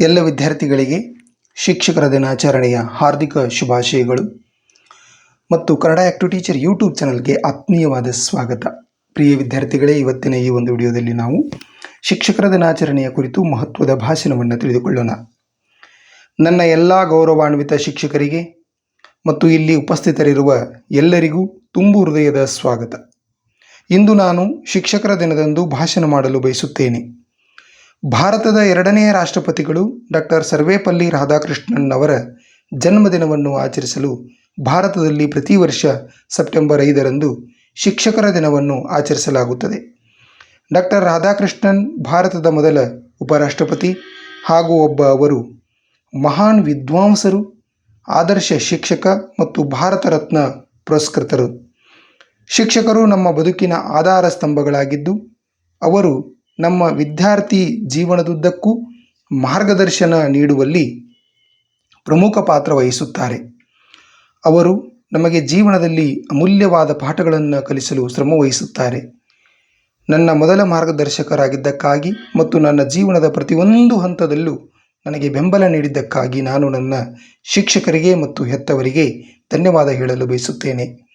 ಎಲ್ಲ ವಿದ್ಯಾರ್ಥಿಗಳಿಗೆ ಶಿಕ್ಷಕರ ದಿನಾಚರಣೆಯ ಹಾರ್ದಿಕ ಶುಭಾಶಯಗಳು. ಮತ್ತು ಕನ್ನಡ ಆ್ಯಕ್ಟಿವ್ ಟೀಚರ್ ಯೂಟ್ಯೂಬ್ ಚಾನಲ್ಗೆ ಆತ್ಮೀಯವಾದ ಸ್ವಾಗತ. ಪ್ರಿಯ ವಿದ್ಯಾರ್ಥಿಗಳೇ, ಇವತ್ತಿನ ಈ ಒಂದು ವಿಡಿಯೋದಲ್ಲಿ ನಾವು ಶಿಕ್ಷಕರ ದಿನಾಚರಣೆಯ ಕುರಿತು ಮಹತ್ವದ ಭಾಷಣವನ್ನು ತಿಳಿದುಕೊಳ್ಳೋಣ. ನನ್ನ ಎಲ್ಲ ಗೌರವಾನ್ವಿತ ಶಿಕ್ಷಕರಿಗೆ ಮತ್ತು ಇಲ್ಲಿ ಉಪಸ್ಥಿತರಿರುವ ಎಲ್ಲರಿಗೂ ತುಂಬು ಹೃದಯದ ಸ್ವಾಗತ. ಇಂದು ನಾನು ಶಿಕ್ಷಕರ ದಿನದಂದು ಭಾಷಣ ಮಾಡಲು ಬಯಸುತ್ತೇನೆ. ಭಾರತದ ಎರಡನೆಯ ರಾಷ್ಟ್ರಪತಿಗಳು ಡಾಕ್ಟರ್ ಸರ್ವೇಪಲ್ಲಿ ರಾಧಾಕೃಷ್ಣನ್ ಅವರ ಜನ್ಮದಿನವನ್ನು ಆಚರಿಸಲು ಭಾರತದಲ್ಲಿ ಪ್ರತಿ ವರ್ಷ ಸೆಪ್ಟೆಂಬರ್ ಐದರಂದು ಶಿಕ್ಷಕರ ದಿನವನ್ನು ಆಚರಿಸಲಾಗುತ್ತದೆ. ಡಾಕ್ಟರ್ ರಾಧಾಕೃಷ್ಣನ್ ಭಾರತದ ಮೊದಲ ಉಪರಾಷ್ಟ್ರಪತಿ ಹಾಗೂ ಒಬ್ಬ ಅವರು ಮಹಾನ್ ವಿದ್ವಾಂಸರು, ಆದರ್ಶ ಶಿಕ್ಷಕ ಮತ್ತು ಭಾರತ ರತ್ನ ಪುರಸ್ಕೃತರು. ಶಿಕ್ಷಕರು ನಮ್ಮ ಬದುಕಿನ ಆಧಾರ ಸ್ತಂಭಗಳಾಗಿದ್ದು, ಅವರು ನಮ್ಮ ವಿದ್ಯಾರ್ಥಿ ಜೀವನದುದ್ದಕ್ಕೂ ಮಾರ್ಗದರ್ಶನ ನೀಡುವಲ್ಲಿ ಪ್ರಮುಖ ಪಾತ್ರ ವಹಿಸುತ್ತಾರೆ. ಅವರು ನಮಗೆ ಜೀವನದಲ್ಲಿ ಅಮೂಲ್ಯವಾದ ಪಾಠಗಳನ್ನು ಕಲಿಸಲು ಶ್ರಮ ವಹಿಸುತ್ತಾರೆ. ನನ್ನ ಮೊದಲ ಮಾರ್ಗದರ್ಶಕರಾಗಿದ್ದಕ್ಕಾಗಿ ಮತ್ತು ನನ್ನ ಜೀವನದ ಪ್ರತಿಯೊಂದು ಹಂತದಲ್ಲೂ ನನಗೆ ಬೆಂಬಲ ನೀಡಿದ್ದಕ್ಕಾಗಿ ನಾನು ನನ್ನ ಶಿಕ್ಷಕರಿಗೆ ಮತ್ತು ಹೆತ್ತವರಿಗೆ ಧನ್ಯವಾದ ಹೇಳಲು ಬಯಸುತ್ತೇನೆ.